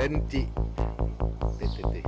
บนจิติด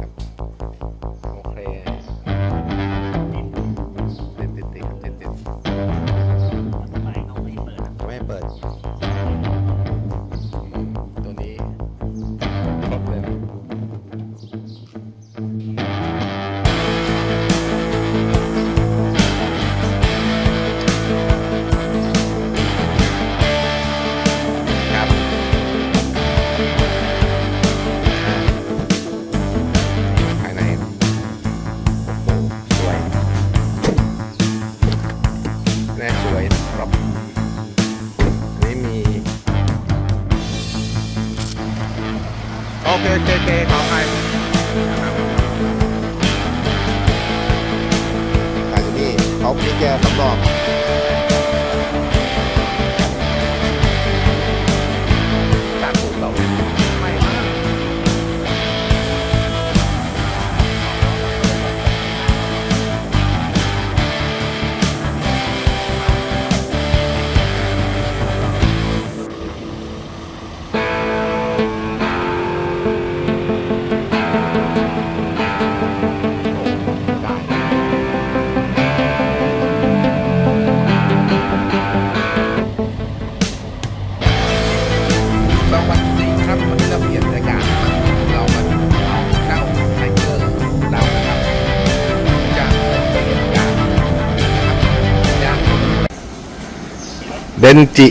เคโอเคโอเคขอไปนะครับอันนี้เขามีแกสำรอง นจิ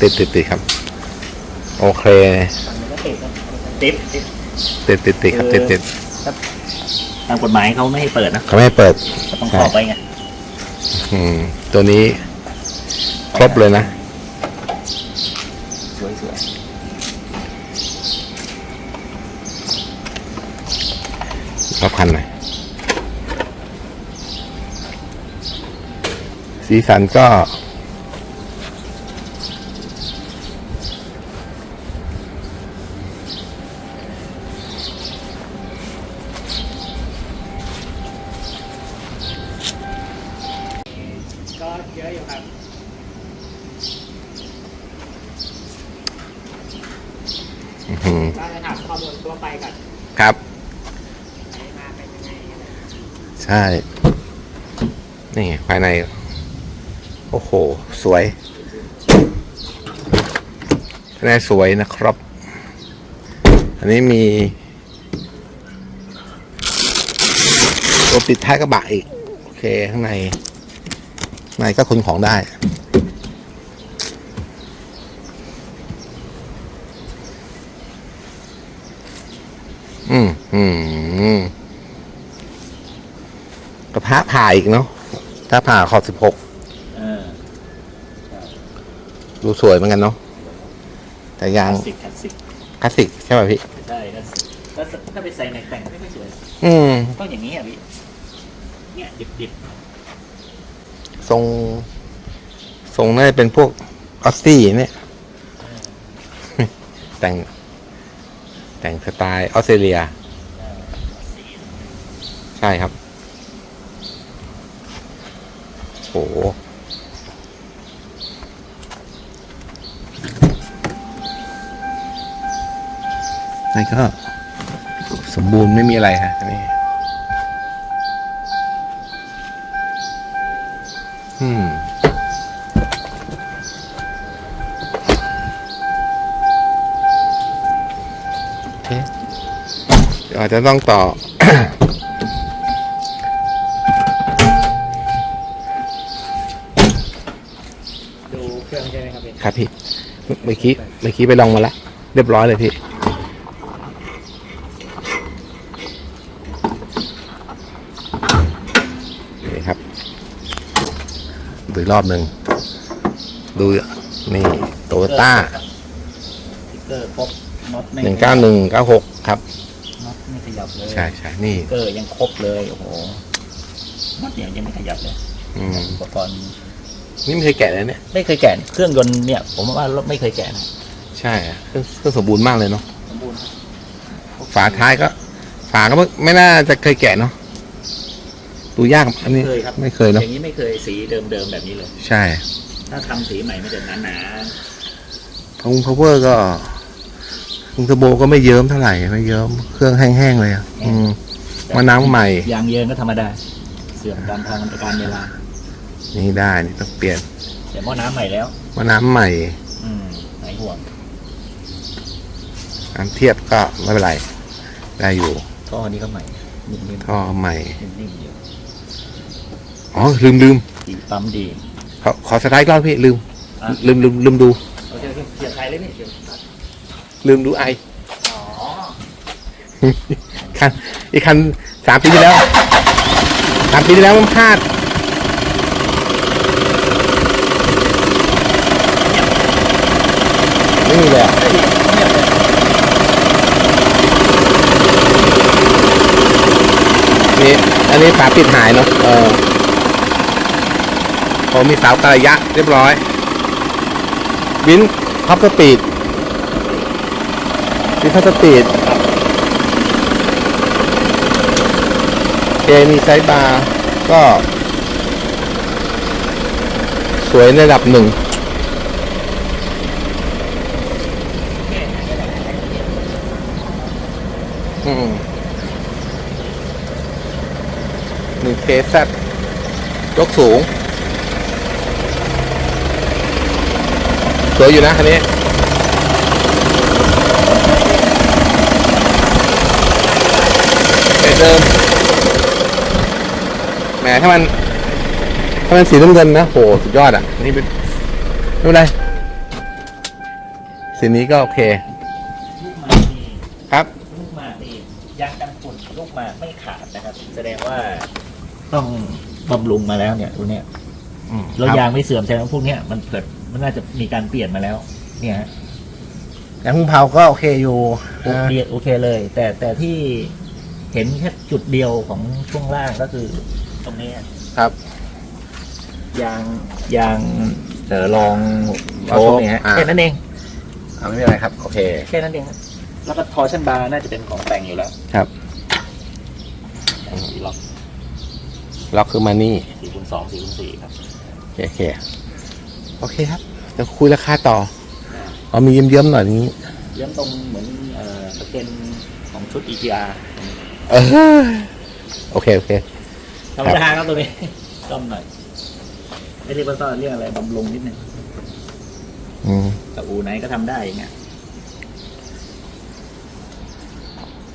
ติดติดติดครับ โอเคมันก็ติดครับติดติดติดติดติดครับติดติดตามกฎหมายเขาไม่ให้เปิดนะเขาไม่ให้เปิดก็ต้องขอไปไงอืม ตัวนี้ครบเลยนะ สวยสวยรับคันหน่อยสีสันก็ก็เยอะอยู่ครับ อื้อหือก็จะถามข้อมูลทั่วไปก่อนครับ ใช้มาเป็นยังไงกันใช่ นี่ไงภายใน โอ้โห สวยภายในสวยนะครับ อันนี้มี ตัวปิดท้ายกระบะอีก โอเค ข้างในข้างในก็ขนของได้ อืมอืมกระทะผ่าอีกเนาะถ้าผ่าขอบสิบหกเออดูสวยเหมือนกันเนาะแต่คยางลาสสิกคลาสสิกคลาสสิกใช่ป่ะพี่ ใช่คลาสสิกแล้วถ้าไปใส่ในแต่งไม่ค่อยสวย อืมต้องอย่างนี้อะพี่เนี่ยดิบดิบทรงทรงน่าจะเป็นพวกออสซี่เนี่ย แต่ง แต่งสไตล์ออสเตรเลียสี ใช่ครับ โห นี่ก็สมบูรณ์ไม่มีอะไรฮะอันนี่อืมเดี๋ยวอาจจะต้องต่อ ดูเครื่องใช่ไหม ครับพี่ครับพี่ เมื่อกี้เมื่อกี้ไปลองมาแล้วเรียบร้อยเลยพี่ นี่ครับดูอีกรอบหนึ่ง ดูนี่โตโยต้าสติ๊กเกอร์ครบน็อตไม่หนึ่งเก้าหนึ่งเก้าหกครับน็อตไม่ขยับเลยใช่ใช่นี่สติ๊กเกอร์ยังครบเลยโอ้โหน็อตเนี่ยยังไม่ขยับเลยอืมอุปกรณ์ นี่ไม่เคยแกะเลยเนี่ยไม่เคยแกะเครื่องยนต์เนี่ยผมว่ารถไม่เคยแกะนะใช่อะเครื่องเครื่องสมบูรณ์มากเลยเนาะสมบูรณ์ฝาท้ายก็ ฝาก็ไม่ไม่น่าจะเคยแกะเนาะดูยากอันนี้เคยครับไม่เคยอเนาะย่างนี้ไม่เคยสีเดิมๆแบบนี้เลย ใช่ถ้าทำสีใหม่ไม่จะหนาพงพาวเวอร์ก็คุงเทอร์โบก็ไม่เยิ้มเท่าไหร่ไม่เยิ้มเครื่องแห้งๆเลยอะอืมมาน้ำใหม่ยางเยินก็ธรรมดา เสื่อมตามทางการเวลา นี่ได้นี่ต้องเปลี่ยนแต่หม้อน้ำใหม่แล้วมาน้ำใหม่ อืมหายห่วงน้ำเทียบก็ไม่เป็นไร ได้อยู่ท่อนี้ก็ใหม่นิ่มๆท่อใหม่นิ่มๆอยู่อ๋อลืมลืมดีปั๊มดี ขอขอสไลด์ก่อนพี่ลืมอะ ลืมลืมลืมดู โอเคโอเคเสียบใครเลยนี่เสียบลืมดูไอ อ๋อคันอีกคันสามปีที่แล้วสามปีที่แล้วมันพลาดี่เลยอะนี่อันนี้ฝาปิดหายเนาะเออผมมีเสากระยะเรียบร้อยวินท็อปสปีดวินท็อปสปีดเอมีไซส์บาร์ก็ สวยในระดับหนึ่ง อืมหนึ่งเคสยกสูง สวยอยู่นะคันนี้ เดิม แหมถ้ามัน ถ้ามันสีน้ำเงินนะ โห สุดยอดอะ นี่เป็นไม่เป็นไร สีนี้ก็โอเค ลูกหมากนี่ ครับ ลูกหมากนี่ยางกันฝุ่นลูกหมากไม่ขาดนะครับ แสดงว่า ต้องบำรุงมาแล้วเนี่ยตัวเนี้ยอืมแล้วครับยางไม่เสื่อมแสดงว่าพวกเนี้ยมันเกิดมันน่าจะมีการเปลี่ยนมาแล้ว เนี่ยฮะแต่พุ่งเผาก็โอเคอยู่โอเคโอเคเลย แต่แต่ที่เห็นแค่จุดเดียวของช่วงล่างก็คือ ตรงนี้ครับยางยางเดี๋ยวลองโชลองโชว์ว์เนี่ยฮะอ่าแค่นั้นเองอ่าไม่เป็นไรครับ โอเค แค่นั้นเองครับแล้วก็ทอร์ชันบาร์น่าจะเป็นของแต่งอยู่แล้ว ครับ ล็อก ล็อกคือมานี่สี่คูณสองสี่คูณสี่ครับโอเคโอเคครับเดี๋ยวคุยราคาต่อเอามีเยิ้มๆหน่อยนี้เลี้ยงตรงเหมือนเอ่อสเกนของชุด EGR เออโอเค โอเคธรรมดาครับตัวนี้ซ่อมหน่อยไม่เรียกว่าซ่อมเรียกอะไรบำรุงนิดนึงอืมแต่อูไหนก็ทำได้อย่างเงี้ย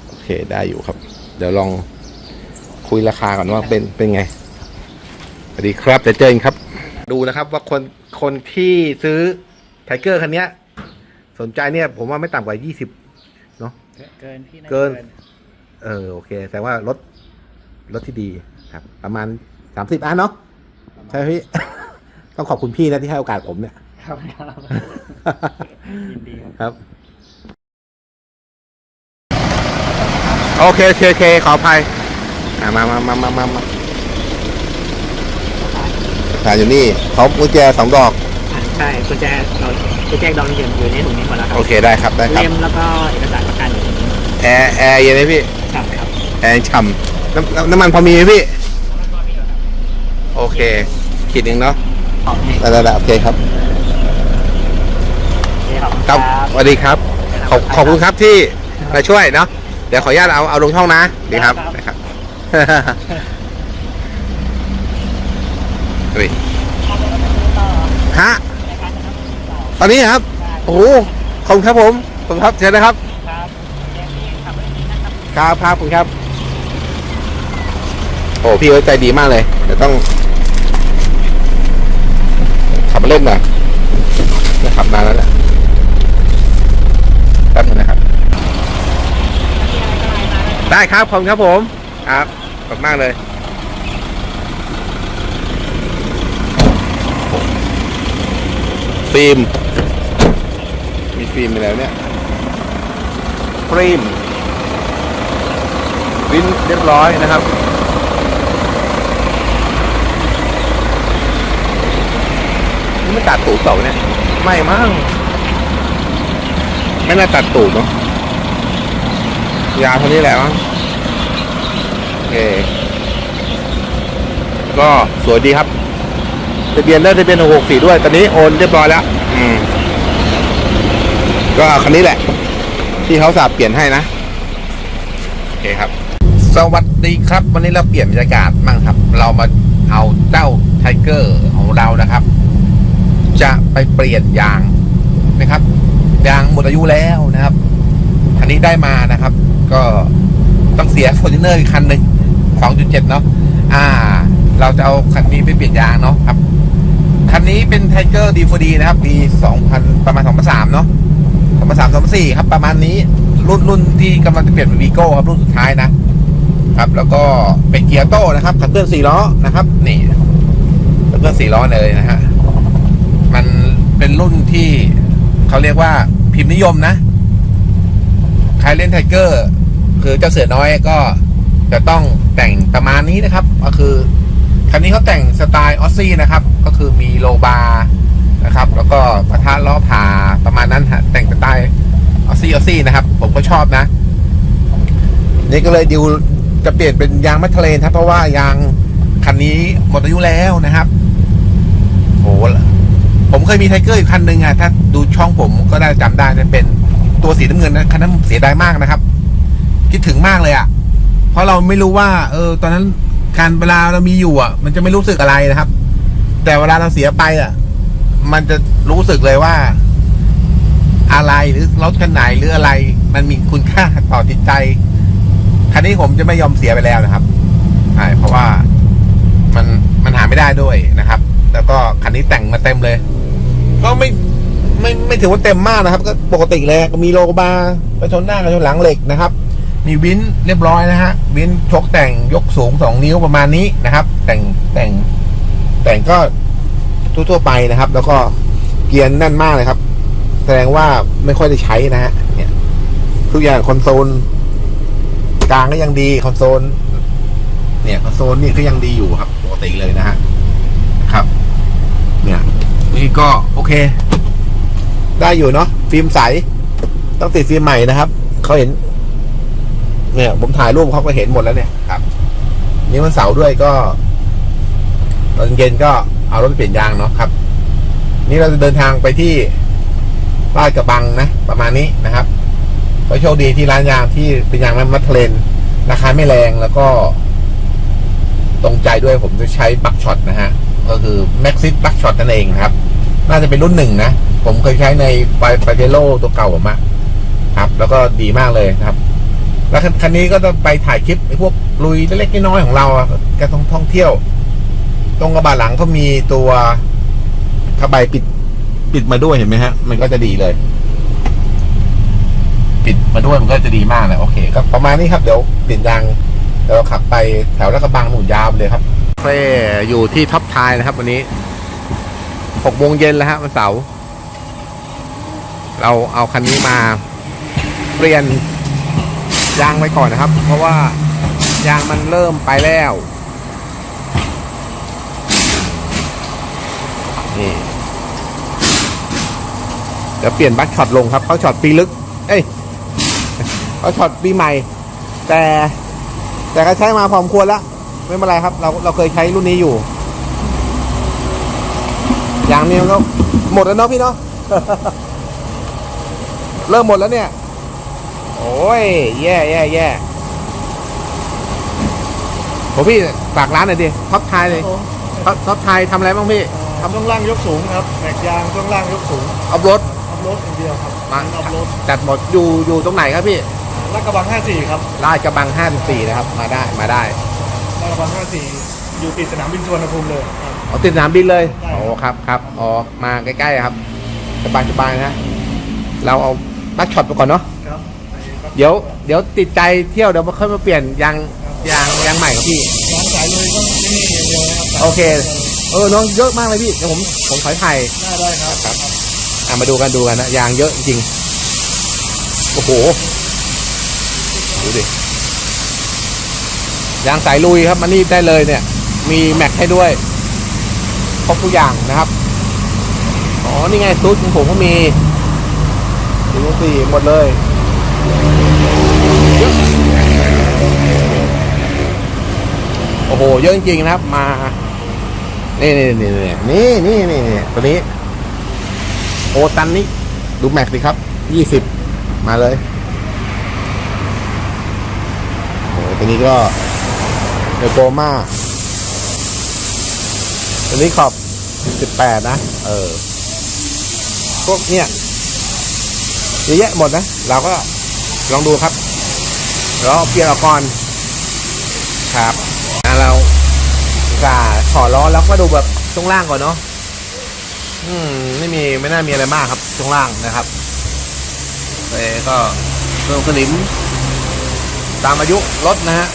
โอเคได้อยู่ครับ เดี๋ยวลอง คุยราคาก่อนว่าเป็นเป็นไงสวัสดีครับเดี๋ยวเจอกันครับ ดูนะครับว่าคนคนที่ซื้อไทเกอร์คันเนี้ย สนใจเนี่ยผมว่าไม่ต่ำกว่ายี่สิบเกินพี่เกิน เออโอเค แต่ว่ารถรถที่ดีครับ ประมาณสามสิบอันเนาะใช่ไหมพี่ ต้องขอบคุณพี่นะที่ให้โอกาสผมเนี่ยครับครับยินดีครับครับโอเคโอเคโอเคขออภัย อ่ามามามามามามาถ่ายอยู่นี่เขากุญแจสองดอกใช่กุญแจเรากุญแจดองเย็นอยู่ในถุงนี้หมดแล้วครัโอเคได้ครับได้ครับเล่มแล้วก็เอกสารประกันอยู่ในนี้แอร์แอร์เย็นไหมพี่ ครับครับแอร์ฉ่ำน้ำน้ำน้ำมันพอมีไหมพี่ โอเคขีดหนึ่งเนาะขอบคุณได้ได้ได้โอเคครับครับครับสวัสดีครับ ขอบขอบคุณครับที่มาช่วยเนาะเดี๋ยวขออนุญาตเอาเอาลงช่องนะดีครับนะครับ เฮ้ยฮะตอนนี้ครับ โอ้โหขอบคุณครับผมขอบคุณครับเชิญนะครับ ครับแจ้งที่ขับรถดีนะครับครับครับคุณครับ โอ้พี่เขาใจดีมากเลยเดี๋ยวต้อง ขับมาเล่นหน่อยจะขับนานแล้วแหละแป๊บนึงนะครับ ได้ครับขอบคุณครับผม ครับ ขอบคุณมากเลยฟิล์มมีฟิล์มมีอะไรวะเนี่ยฟิล์มวินเรียบร้อยนะครับนี่ไม่ตัดตูดเปล่าเนี่ยไม่มั้งไม่น่าตัดตูดเนาะยาวเท่านี้แหละมั้งโอ เค ก็สวยดีครับทะเบียนได้ทะเบียนหกสี่ด้วย ตอนนี้โอนเรียบร้อยแล้วอืมก็คันนี้แหละ ที่เขาสับเปลี่ยนให้นะโอเคครับ สวัสดีครับ วันนี้เราเปลี่ยนบรรยากาศบ้างครับ เรามาเอาเจ้าไทเกอร์ของเรานะครับ จะไปเปลี่ยนยางนะครับยางหมดอายุแล้วนะครับคันนี้ได้มานะครับ ก็ต้องเสียฟอร์จูเนอร์อีกคันหนึ่ง 2.7 เนาะอ่า เราจะเอาคันนี้ไปเปลี่ยนยางเนาะครับ คันนี้เป็นไทเกอร์ดีฟดีนะครับ ปี 2000 ประมาณ 2003 เนาะ2003 2004 ครับ ประมาณนี้ รุ่นรุ่นที่กำลังจะเปลี่ยนเป็นวีโก้ครับ รุ่นสุดท้ายนะ ครับ แล้วก็เป็นเกียร์โต้นะครับ ขับเคลื่อน4ล้อนะครับ นี่ขับเคลื่อน4ล้อเลยนะฮะ มันเป็นรุ่นที่เขาเรียกว่าพิมพ์นิยมนะ ใครเล่นไทเกอร์คือเจ้าเสือน้อยก็ จะต้องแต่งประมาณนี้นะครับ ก็คือคันนี้เขาแต่งสไตล์ออสซี่นะครับ ก็คือมีโลบาร์นะครับ แล้วก็ปะทะล้อผ่าประมาณนั้นฮะแต่งสไตล์ออสซี่ออสซี่นะครับ ผมก็ชอบนะ นี่ก็เลยดิวจะเปลี่ยนเป็นยางมัทเทเลนครับเพราะว่ายางคันนี้หมดอายุแล้วนะครับโหผมเคยมีไทเกอร์อีกคันหนึ่งอะถ้าดูช่องผมก็ได้จำได้จะเป็นตัวสีน้ำเงินนะคันนั้นเสียดายมากนะครับ คิดถึงมากเลยอะ เพราะเราไม่รู้ว่า เออ ตอนนั้นการเวลาเรามีอยู่อะ มันจะไม่รู้สึกอะไรนะครับ แต่เวลาเราเสียไปอะ มันจะรู้สึกเลยว่า อะไรหรือรถคันไหนหรืออะไร มันมีคุณค่าต่อจิตใจคันนี้ผมจะไม่ยอมเสียไปแล้วนะครับใช่เพราะว่ามันมันหาไม่ได้ด้วยนะครับ แล้วก็คันนี้แต่งมาเต็มเลย ก็ไม่ไม่ไม่ถือว่าเต็มมากนะครับ ก็ปกติเลย ก็มีโลบาร์ไปชนหน้ากับชนหลังเหล็กนะครับ มีวินเรียบร้อยนะฮะวินชกแต่งยกสูงสองนิ้วประมาณนี้นะครับ แต่งแต่งแต่งก็ทั่วๆไปนะครับ แล้วก็เกียร์แน่นมากเลยครับ แสดงว่าไม่ค่อยได้ใช้นะฮะเนี่ยทุกอย่างคอนโซลกลางก็ยังดีคอนโซลเนี่ยคอนโซลนี่ก็ยังดีอยู่ครับปกติเลยนะฮะครับ เนี่ยนี่ก็โอเค ได้อยู่เนาะฟิล์มใส ต้องติดฟิล์มใหม่นะครับเขาเห็น เนี่ยผมถ่ายรูปเขาก็เห็นหมดแล้วเนี่ยครับนี่วันเสาร์ด้วยก็ ตอนเย็นก็เอารถไปเปลี่ยนยางเนาะครับ นี่เราจะเดินทางไปที่ลาดกระบังนะ ประมาณนี้นะครับก็โชคดีที่ร้านยางที่เป็นยางมัทเลนราคาไม่แรงแล้วก็ ตรงใจด้วยผมจะใช้บักช็อตนะฮะ ก็คือ Maxis บักช็อตนั่นเองนะครับ น่าจะเป็นรุ่นหนึ่งนะ ผมเคยใช้ในปาเจโร่ตัวเก่าผมอะครับ แล้วก็ดีมากเลยนะครับ แล้วคันนี้ก็จะไปถ่ายคลิปไอ้พวกลุยเล็กๆน้อยๆของเราอะการท่องท่องเที่ยว ตรงกระบะหลังเขามีตัวผ้าใบปิด ปิดมาด้วยเห็นไหมฮะ มันก็จะดีเลย ปิดมาด้วยมันก็จะดีมากเลยโอเค ก็ประมาณนี้ครับเดี๋ยวเปลี่ยนยางเดี๋ยวเราขับไปแถวลาดกระบังหนุนยาวเลยครับเพลอยู่ที่ท็อปทายนะครับ วันนี้หกโมงเย็นแล้วฮะวันเสาร์เราเอาคันนี้มา เปลี่ยน ยางไปก่อนนะครับ เพราะว่ายางมันเริ่มไปแล้วนี่เดี๋ยวเปลี่ยนบัคช็อตลงครับเขาช็อตปีลึก เอ้ยเขาช็อตปีใหม่ แต่ แต่ก็ใช้มาพอมควรแล้วไม่เป็นไรครับ เราเราเคยใช้รุ่นนี้อยู่ยางนี้มันก็หมดแล้วเนาะพี่เนาะเริ่มหมดแล้วเนี่ย โอ้ย แย่แย่แย่โหพี่ฝากร้านหน่อยดิท็อปไทยเลยท็อปท็อปไทยทำอะไรบ้างพี่ทำช่วงล่างยกสูงครับแม็กยางช่วงล่างยกสูงอัพรถอัพรถอย่างเดียวครับมาอัพรถจัดหมดอยู่อยู่ตรงไหนครับพี่ลาดกระบัง 54 ครับลาดกระบัง 54 นะครับ มาได้มาได้ลาดกระบัง 54 อยู่ติดสนามบินสุวรรณภูมิเลยครับอ๋อติดสนามบินเลยใช่โอ้ครับครับอ๋อมาใกล้ๆครับสบายสบายๆนะ เราเอาบัคช็อตไปก่อนเนาะครับ เดี๋ยวเดี๋ยวติดใจเที่ยวเดี๋ยวมาค่อยมาเปลี่ยนยางยางยางใหม่ครับพี่ ร้านสายเลยก็ที่นี่อย่างเดียวนะครับโอเค เออน้องเยอะมากเลยพี่เดี๋ยวผมผมถอยไทยได้ได้ครับครับอะมาดูกันดูกันนะยางเยอะจริงโอ้โหดูดิยางสายลุยครับมันนี่ได้เลยเนี่ย มีแม็กให้ด้วยครบทุกอย่างนะครับอ๋อนี่ไงซูดของผมก็มีสี่สี่หมดเลยเยอะ โอ้โห เยอะจริงๆนะครับ มา นี่นี่นี่นี่นี่นี่นี่ตัวนี้ โอตันนี้ดูแม็กสิครับ ยี่สิบ มาเลย โอ้ตัวนี้ก็เอโกมาตัวนี้ขอบสิบแปดนะ เออ พวกเนี่ยเยอะแยะหมดนะ เราก็ลองดูครับ แล้วเปลี่ยนออกก่อนครับอะเรากาขอล้อแล้วก็ดูแบบช่วงล่างก่อนเนาะอืมไม่มีไม่น่ามีอะไรมากครับช่วงล่างนะครับเอก็เพิ่มสนิม ตามอายุรถนะฮะ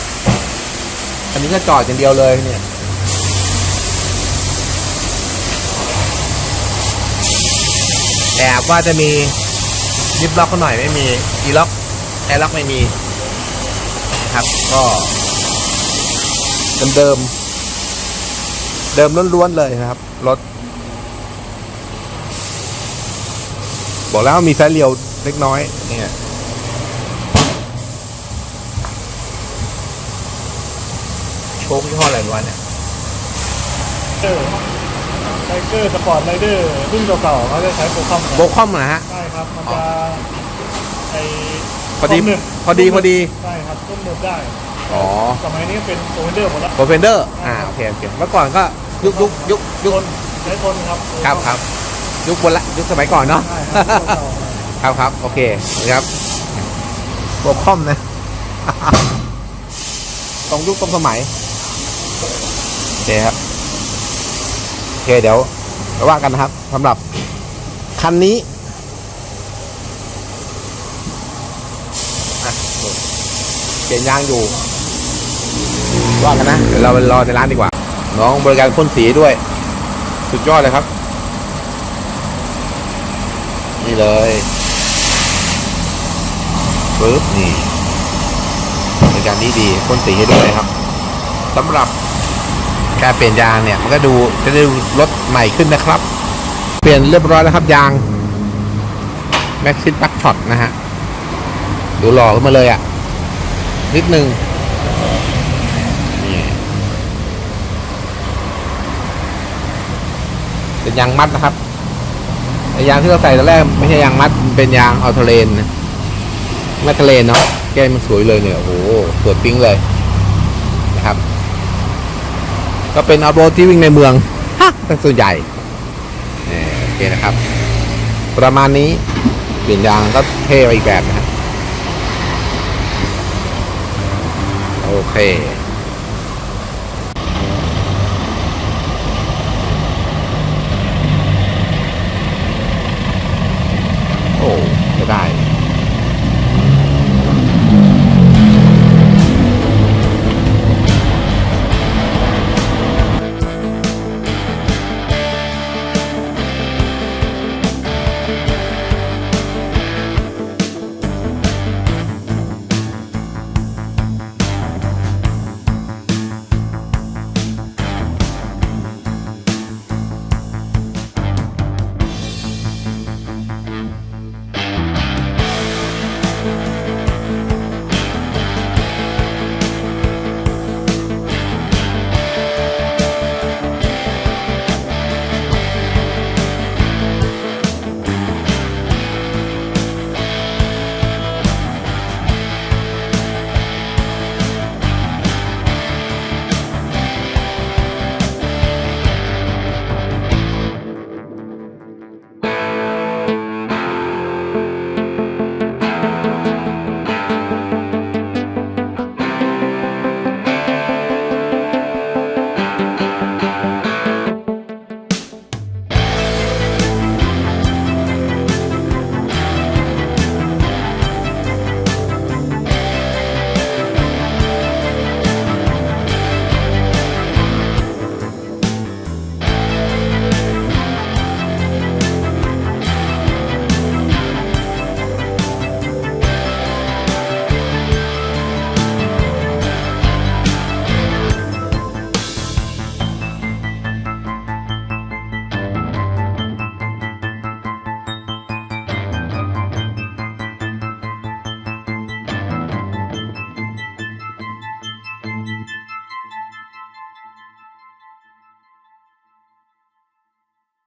อันนี้ก็จอดอย่างเดียวเลยเนี่ยแอบว่าจะมีลิฟต์ล็อกก็หน่อยไม่มีอีล็อกแอร์ล็อกไม่มี นะครับ ก็เดิมๆเดิมล้วนๆเลยนะครับรถบอกแล้วมีแฟเรียวเล็กน้อยเนี่ยโชคยี่ห้ออะไรวะเนี่ยเออไทเกอร์สปอร์ตไรเดอร์รุ่นเก่าๆเขาจะใช้โปรคอมโบคอมนะฮะ ใช่ครับ มันจะไอ พอดีต้มหนึบพอดีพอดี ใช่ครับต้มหนึบได้อ๋อ สมัยนี้เป็นโปรเดอร์หมดแล้วโปรเฟนเดอร์อ่าโอเคโอเคเมื่อก่อนก็ยุคยุคยุคยุคทนใช้ทนครับ ครับครับยุคบนละยุคสมัยก่อนเนาะ ใช่ครับรุ่นเก่าๆครับครับโอเคนะครับโบคอมนะ ตรงยุคตรงสมัยโอเคครับโอเคเดี๋ยวเราว่ากันนะครับสำหรับคันนี้อะ เปลี่ยนยางอยู่ว่ากันนะเดี๋ยวเราไปรอในร้านดีกว่า น้องบริการพ่นสีด้วย สุดยอดเลยครับ นี่เลยปึ๊บนี่บริการดีดีพ่นสีให้ด้วยครับสำหรับการเปลี่ยนยางเนี่ยมันก็ดูจะได้ดูรถใหม่ขึ้นนะครับ เปลี่ยนเรียบร้อยแล้วครับยางแม็กซิสบัคช็อตนะฮะดูหล่อขึ้นมาเลยอะ่ะ นิดนึงนี่เป็นยางมัดนะครับไอ้ยางที่เราใส่ตอนแรกไม่ใช่ยางมัดมันเป็นยางอัลเทเลนนะแมทเทเลนเนาะแก้มมันสวยเลยเนี่ยโอ้โหสวยปิ๊งเลยนะครับ ก็เป็นอัลโรที่วิ่งในเมืองฮะเป็นส่วนใหญ่เนี่ยโอเคนะครับ ประมาณนี้เปลี่ยนยางก็เท่ไปอีกแบบนะฮะ โอเค